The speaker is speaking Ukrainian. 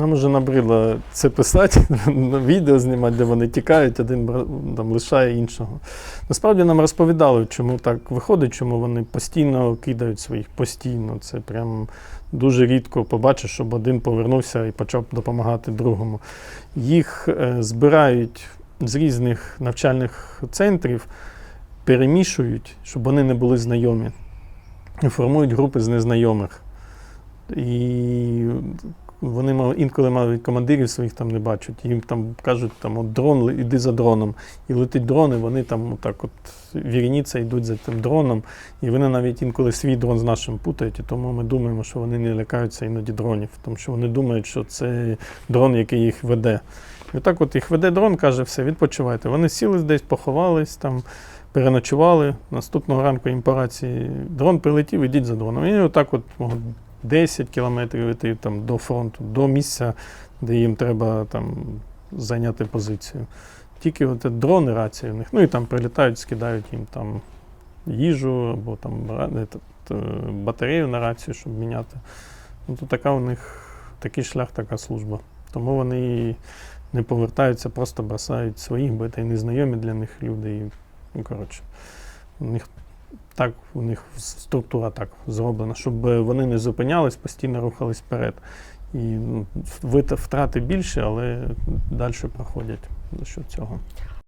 Нам вже набридло це писати, відео знімати, де вони тікають, один там лишає іншого. Насправді нам розповідали, чому так виходить, чому вони постійно кидають своїх, постійно. Це прям дуже рідко побачиш, щоб один повернувся і почав допомагати другому. Їх е, збирають з різних навчальних центрів, перемішують, щоб вони не були знайомі. Формують групи з незнайомих. І вони інколи мають командирів своїх там не бачать. Їм там кажуть, там, от дрон, іди за дроном. І летить дрон, і вони там отак от вірніться йдуть за тим дроном. І вони навіть інколи свій дрон з нашим путають. І тому ми думаємо, що вони не лякаються іноді дронів, тому що вони думають, що це дрон, який їх веде. І отак от їх веде дрон, каже, все, відпочивайте. Вони сіли десь, поховались там. Переночували, наступного ранку їм по рації дрон прилетів, ідіть за дроном. І отак от 10 кілометрів йти там, до фронту, до місця, де їм треба там, зайняти позицію. Тільки от дрони, рації в них. Ну і там прилітають, скидають їм там їжу або там е, батарею на рацію, щоб міняти. Ну, то така у них такий шлях, така служба. Тому вони не повертаються, просто бросають своїх, бо це незнайомі для них люди. І, ну, коротше, у них так, у них структура так зроблена, щоб вони не зупинялись, постійно рухались вперед. І ну, втрати більше, але далі проходять за що цього.